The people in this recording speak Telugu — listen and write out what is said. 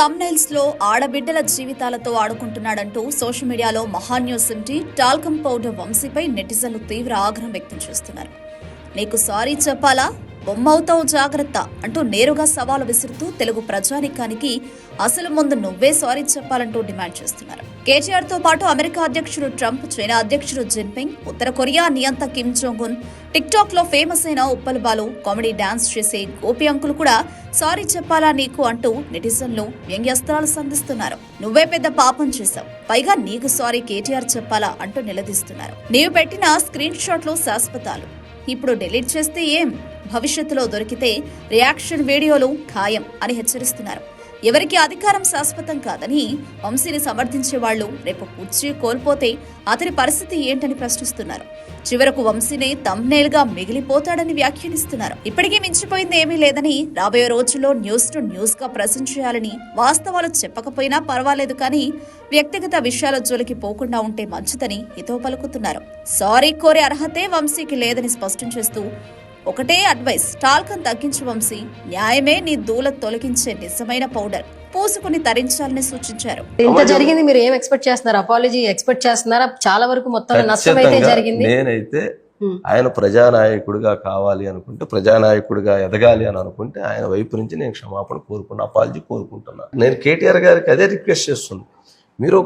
తమ్నైల్స్లో ఆడబిడ్డల జీవితాలతో ఆడుకుంటున్నాడంటూ సోషల్ మీడియాలో మహాన్యూస్ ఇంటి టాల్కమ్ పౌడర్ వంశీపై నెటిజన్లు తీవ్ర ఆగ్రహం వ్యక్తం చేస్తున్నారు. నీకు సారీ చెప్పాలా? బొమ్మవుతావు జాగ్రత్త అంటూ నేరుగా సవాలు విసురుతూ తెలుగు ప్రజానికానికి అసలు ముందు నువ్వే సారీ చెప్పాలంటూ డిమాండ్ చేస్తున్నారు. కేటీఆర్తో పాటు అమెరికా అధ్యక్షుడు ట్రంప్ చైనా అధ్యక్షుడు జిన్పింగ్ ఉత్తర కొరియా నియంత కిమ్ జోంగ్ ఉన్ టిక్ టాక్లో ఫేమస్ అయిన ఉప్పల్ బాలు కామెడీ డాన్స్ చేసే గోపి అంకులు కూడా సారీ చెప్పాలా నీకు అంటూ నెటిజన్లు వ్యంగ్యాస్త్రాలు సంధిస్తున్నారు. నువ్వే పెద్ద పాపం చేశావు. పైగా నీకు సారీ కేటీఆర్ చెప్పాలా అంటూ నిలదీస్తున్నారు. నీవు పెట్టిన స్క్రీన్ షాట్లు శాశ్వతాలు. ఇప్పుడు డిలీట్ చేస్తే ఏం? భవిష్యత్తులో దొరికితే రియాక్షన్ వీడియోలు ఖాయం అని హెచ్చరిస్తున్నారు. ఎవరికి అధికారం శాశ్వతం కాదని వంశీని సమర్థించే వాళ్ళు రేపు కుర్చీ కోల్పోతే అతని పరిస్థితి ఏంటని ప్రశ్నిస్తున్నారు. చివరకు వంశీనే తమ్నేల్గా మిగిలిపోతాడని వ్యాఖ్యానిస్తున్నారు. ఇప్పటికీ మించిపోయింది ఏమీ లేదని రాబోయే రోజుల్లో న్యూస్ టు న్యూస్గా ప్రజెంట్ చేయాలని వాస్తవాలు చెప్పకపోయినా పర్వాలేదు కానీ వ్యక్తిగత విషయాల జోలికి పోకుండా ఉంటే మంచిదని హితో పలుకుతున్నారు. సారీ కోరే అర్హతే వంశీకి లేదని స్పష్టం చేస్తూ ఒకటే అడ్వైస్ టాల్కం తగ్గించు వంశీ న్యాయమే నీ దూల తొలగించే నిజమైన పౌడర్. పూసుకుని తరించాలని సూచించారు. ఇంత జరిగింది మీరు ఏం ఎక్స్పెక్ట్ చేస్తున్నారు? అపాలజీ ఎక్స్పెక్ట్ చేస్తున్నారా? చాలా వరకు మొత్తం నష్టం అయితే జరిగింది. నేనైతే. ఆయన ప్రజానాయకుడిగా కావాలి అనుకుంటే ప్రజానాయకుడిగా ఎదగాలి అని అనుకుంటే ఆయన వైపు నుంచి నేను క్షమాపణ కోరుకున్నా అపాలజీ కోరుకుంటున్నా. నేను కేటీఆర్ గారికి అదే రిక్వెస్ట్ చేస్తున్నా. మీరు